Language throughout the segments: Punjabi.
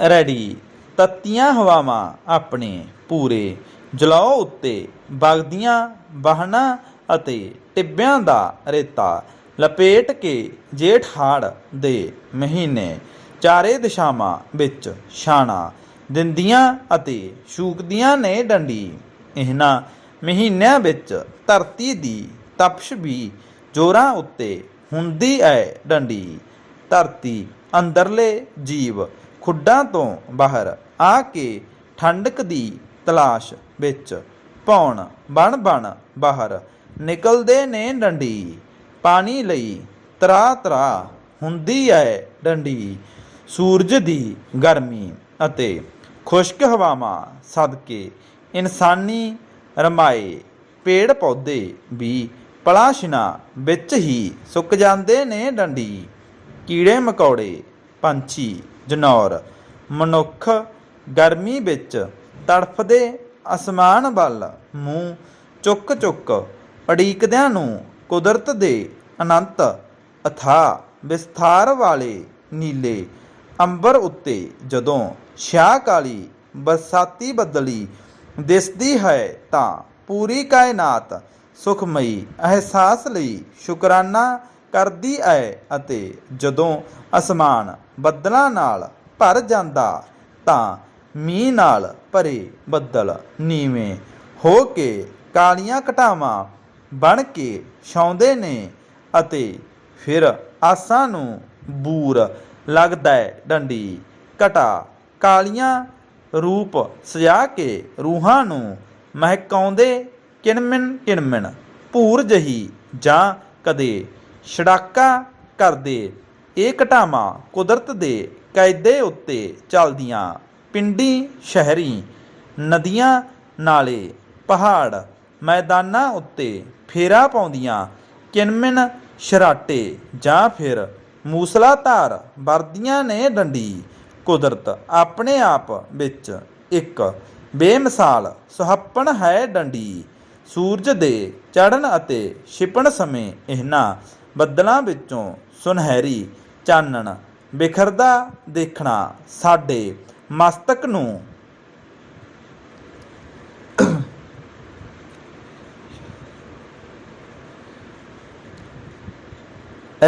ਰੈਡੀ। ਤੱਤੀਆਂ ਹਵਾਵਾਂ ਆਪਣੇ ਪੂਰੇ। ਜਲਾਉ ਉੱਤੇ ਵਗਦੀਆਂ ਵਾਹਨਾਂ ਅਤੇ ਟਿੱਬਿਆਂ ਦਾ ਰੇਤਾ ਲਪੇਟ ਕੇ ਜੇਠ ਹਾੜ ਦੇ ਮਹੀਨੇ ਚਾਰੇ ਦਿਸ਼ਾਵਾਂ ਵਿੱਚ ਛਾਣਾ ਦਿੰਦੀਆਂ ਅਤੇ ਸ਼ੂਕਦੀਆਂ ਨੇ ਡੰਡੀ। ਇਹਨਾਂ ਮਹੀਨਿਆਂ ਵਿੱਚ ਧਰਤੀ ਦੀ ਤਪਸ਼ ਵੀ ਜੋਰਾਂ ਉੱਤੇ ਹੁੰਦੀ ਹੈ ਡੰਡੀ। ਧਰਤੀ ਅੰਦਰਲੇ ਜੀਵ ਖੁੱਡਾਂ ਤੋਂ ਬਾਹਰ ਆ ਕੇ ਠੰਡਕ ਦੀ ਤਲਾਸ਼ ਵਿੱਚ ਪੌਣ ਬਣ ਬਣ ਬਾਹਰ ਨਿਕਲਦੇ ਨੇ ਡੰਡੀ। ਪਾਣੀ ਲਈ ਤਰਾ ਤਰਾ ਹੁੰਦੀ ਐ ਡੰਡੀ। ਸੂਰਜ ਦੀ ਗਰਮੀ ਅਤੇ ਖੁਸ਼ਕ ਹਵਾਵਾਂ ਸਦਕੇ ਇਨਸਾਨੀ ਰਮਾਏ ਪੇੜ ਪੌਦੇ ਵੀ ਪਲਾਸ਼ਨਾ ਵਿੱਚ ਹੀ ਸੁੱਕ ਜਾਂਦੇ ਨੇ ਡੰਡੀ। ਕੀੜੇ ਮਕੌੜੇ ਪੰਛੀ ਜਨੌਰ। ਮਨੁੱਖ ਗਰਮੀ ਵਿੱਚ ਤੜਫਦੇ ਅਸਮਾਨ ਵੱਲ ਮੂੰਹ ਚੁੱਕ ਚੁੱਕ ਅੜੀਕਦਿਆਂ ਨੂੰ ਕੁਦਰਤ ਦੇ ਅਨੰਤ ਅਥਾ ਵਿਸਥਾਰ ਵਾਲੇ ਨੀਲੇ ਅੰਬਰ ਉੱਤੇ ਜਦੋਂ ਸ਼ਾਹ ਕਾਲੀ ਬਰਸਾਤੀ ਬੱਦਲੀ ਦਿਸਦੀ ਹੈ ਤਾਂ ਪੂਰੀ ਕਾਇਨਾਤ ਸੁਖਮਈ ਅਹਿਸਾਸ ਲਈ ਸ਼ੁਕਰਾਨਾ ਕਰਦੀ ਹੈ ਅਤੇ ਜਦੋਂ ਅਸਮਾਨ ਬੱਦਲਾਂ ਨਾਲ ਭਰ ਜਾਂਦਾ, ਤਾਂ ਮੀਂਹ ਨਾਲ ਭਰੇ ਬੱਦਲ ਨੀਵੇਂ ਹੋ ਕੇ ਕਾਲੀਆਂ ਘਟਾਵਾਂ ਬਣ ਕੇ ਛਾਉਂਦੇ ਨੇ ਅਤੇ ਫਿਰ ਆਸਾਂ ਨੂੰ ਬੂਰ ਲੱਗਦਾ ਡੰਡੀ ਘਟਾ ਕਾਲੀਆਂ ਰੂਪ ਸਜਾ ਕੇ ਰੂਹਾਂ ਨੂੰ ਮਹਿਕਾਉਂਦੇ ਕਿਣਮਿਣ ਕਿਣਮਿਣ ਭੂਰ ਜਹੀ ਜਾਂ ਕਦੇ ਛੜਾਕਾ ਕਰਦੇ, ਇਹ ਘਟਾਵਾਂ ਕੁਦਰਤ ਦੇ ਕਾਇਦੇ ਉੱਤੇ ਚੱਲਦੀਆਂ। ਪਿੰਡੀ ਸ਼ਹਿਰੀ, ਨਦੀਆਂ ਨਾਲੇ ਪਹਾੜ ਮੈਦਾਨਾਂ ਉੱਤੇ ਫੇਰਾ ਪਾਉਂਦੀਆਂ। ਕਿਣਮਿਣ ਸ਼ਰਾਟੇ ਜਾਂ ਫਿਰ ਮੂਸਲਾਧਾਰ ਵਰਦੀਆਂ ਨੇ ਡੰਡੀ। ਕੁਦਰਤ ਆਪਣੇ ਆਪ ਵਿੱਚ ਇੱਕ ਬੇਮਿਸਾਲ ਸੁਹੱਪਣ ਹੈ ਡੰਡੀ। ਸੂਰਜ ਦੇ ਚੜ੍ਹਨ ਅਤੇ ਛਿਪਣ ਸਮੇਂ ਇਹਨਾਂ ਬੱਦਲਾਂ ਵਿੱਚੋਂ ਸੁਨਹਿਰੀ ਚਾਨਣ ਬਿਖਰਦਾ ਦੇਖਣਾ ਸਾਡੇ ਮਸਤਕ ਨੂੰ।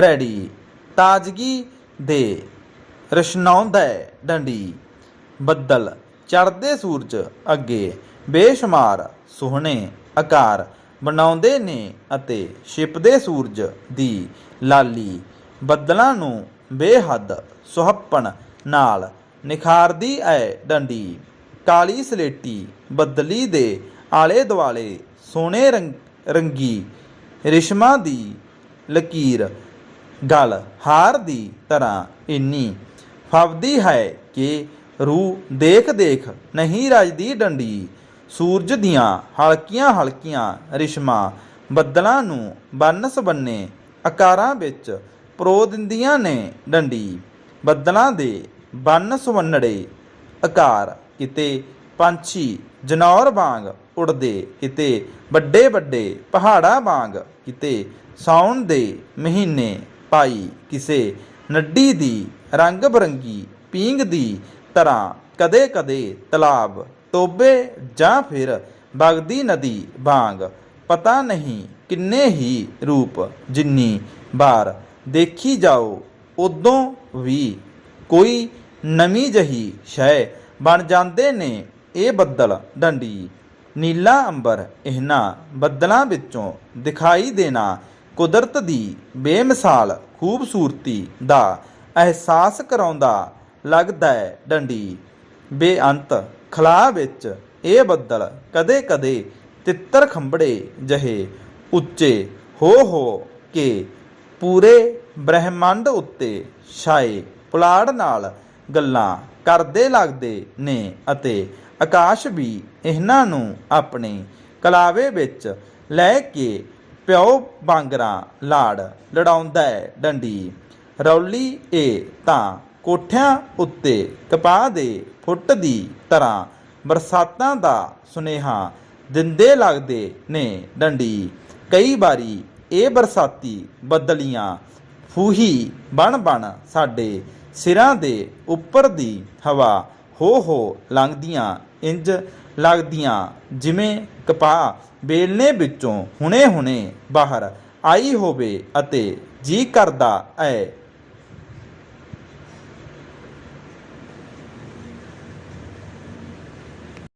ਰੈਡੀ। ਤਾਜ਼ਗੀ ਦੇ ਰਸ਼ਨਾਉਂਦਾ ਡੰਡੀ। ਬੱਦਲ ਚੜ੍ਹਦੇ ਸੂਰਜ ਅੱਗੇ ਬੇਸ਼ੁਮਾਰ ਸੋਹਣੇ ਆਕਾਰ ਬਣਾਉਂਦੇ ਨੇ ਅਤੇ ਛਿਪਦੇ ਸੂਰਜ ਦੀ ਲਾਲੀ ਬੱਦਲਾਂ ਨੂੰ ਬੇਹੱਦ ਸੁਹੱਪਣ ਨਾਲ ਨਿਖਾਰਦੀ ਐ ਡੰਡੀ। ਕਾਲੀ ਸਲੇਟੀ ਬੱਦਲੀ ਦੇ ਆਲੇ ਦੁਆਲੇ ਸੋਹਣੇ ਰੰਗ, ਰੰਗੀ ਰਿਸ਼ਮਾ ਦੀ ਲਕੀਰ ਗਲ ਹਾਰ ਦੀ ਤਰ੍ਹਾਂ ਇੰਨੀ ਫਵਦੀ ਹੈ ਕਿ ਰੂਹ ਦੇਖ ਦੇਖ ਨਹੀਂ ਰਜਦੀ ਡੰਡੀ। ਸੂਰਜ ਦੀਆਂ ਹਲਕੀਆਂ ਹਲਕੀਆਂ ਰਿਸ਼ਮਾਂ ਬੱਦਲਾਂ ਨੂੰ ਬੰਨ ਸਬੰਨੇ ਆਕਾਰਾਂ ਵਿੱਚ ਪਰੋ ਦਿੰਦੀਆਂ ਨੇ ਡੰਡੀ। ਬੱਦਲਾਂ ਦੇ ਬੰਨ ਸੁਵੰਨੜੇ ਆਕਾਰ ਕਿਤੇ ਪੰਛੀ ਜਨੌਰ ਵਾਂਗ ਉੜਦੇ ਕਿਤੇ ਵੱਡੇ ਵੱਡੇ ਪਹਾੜਾਂ ਵਾਂਗ, ਕਿਤੇ ਸਾਉਣ ਦੇ ਮਹੀਨੇ ਪਾਈ ਕਿਸੇ ਨੱਡੀ ਦੀ ਰੰਗ ਬਰੰਗੀ ਪੀਂਗ ਦੀ ਤਰ੍ਹਾਂ ਕਦੇ ਕਦੇ ਤਲਾਬ ਟੋਬੇ ਜਾਂ ਫਿਰ ਬਗਦੀ ਨਦੀ ਵਾਂਗ, ਪਤਾ ਨਹੀਂ ਕਿੰਨੇ ਹੀ ਰੂਪ ਜਿੰਨੀ ਵਾਰ ਦੇਖੀ ਜਾਓ, ਉਦੋਂ ਵੀ ਕੋਈ ਨਵੀਂ ਜਹੀ ਸ਼ੈ ਬਣ ਜਾਂਦੇ ਨੇ। ਇਹ ਬੱਦਲ ਡੰਡੀ, ਨੀਲਾ ਅੰਬਰ ਇਹਨਾਂ ਬੱਦਲਾਂ ਵਿੱਚੋਂ ਦਿਖਾਈ ਦੇਣਾ ਕੁਦਰਤ ਦੀ ਬੇਮਿਸਾਲ ਖੂਬਸੂਰਤੀ ਦਾ ਅਹਿਸਾਸ ਕਰਾਉਂਦਾ ਲੱਗਦਾ ਹੈ ਡੰਡੀ। ਬੇਅੰਤ ਖਲਾ ਵਿੱਚ ਇਹ ਬੱਦਲ ਕਦੇ-ਕਦੇ ਤਿੱਤਰ ਖੰਬੜੇ ਜਹੇ ਉੱਚੇ ਹੋ ਹੋ ਕੇ ਪੂਰੇ ਬ੍ਰਹਿਮੰਡ ਉੱਤੇ ਛਾਏ ਪੁਲਾੜ ਨਾਲ ਗੱਲਾਂ ਕਰਦੇ ਲੱਗਦੇ ਨੇ ਅਤੇ ਆਕਾਸ਼ ਵੀ ਇਹਨਾਂ ਨੂੰ ਆਪਣੇ ਕਲਾਵੇ ਵਿੱਚ ਲੈ ਕੇ ਪਿਓ ਬਾਂਗਰਾਂ ਲਾੜ ਲੜਾਉਂਦਾ ਡੰਡੀ, ਰੌਲੀ ਏ ਤਾਂ ਕੋਠਿਆਂ ਉੱਤੇ ਕਪਾਹ ਦੇ ਫੁੱਟ ਦੀ ਤਰ੍ਹਾਂ ਬਰਸਾਤਾਂ ਦਾ ਸੁਨੇਹਾ ਦਿੰਦੇ ਲੱਗਦੇ ਨੇ ਡੰਡੀ। ਕਈ ਵਾਰੀ ਇਹ ਬਰਸਾਤੀ ਬੱਦਲੀਆਂ ਫੂਹੀ ਬਣ ਬਣ ਸਾਡੇ ਸਿਰਾਂ ਦੇ ਉੱਪਰ ਦੀ ਹਵਾ ਹੋ ਹੋ ਲੰਘਦੀਆਂ, ਇੰਜ ਲੱਗਦੀਆਂ ਜਿਵੇਂ ਕਪਾਹ ਬੇਲਣੇ ਵਿੱਚੋਂ ਹੁਣੇ-ਹੁਣੇ ਬਾਹਰ ਆਈ ਹੋਵੇ ਅਤੇ ਜੀ ਕਰਦਾ ਐ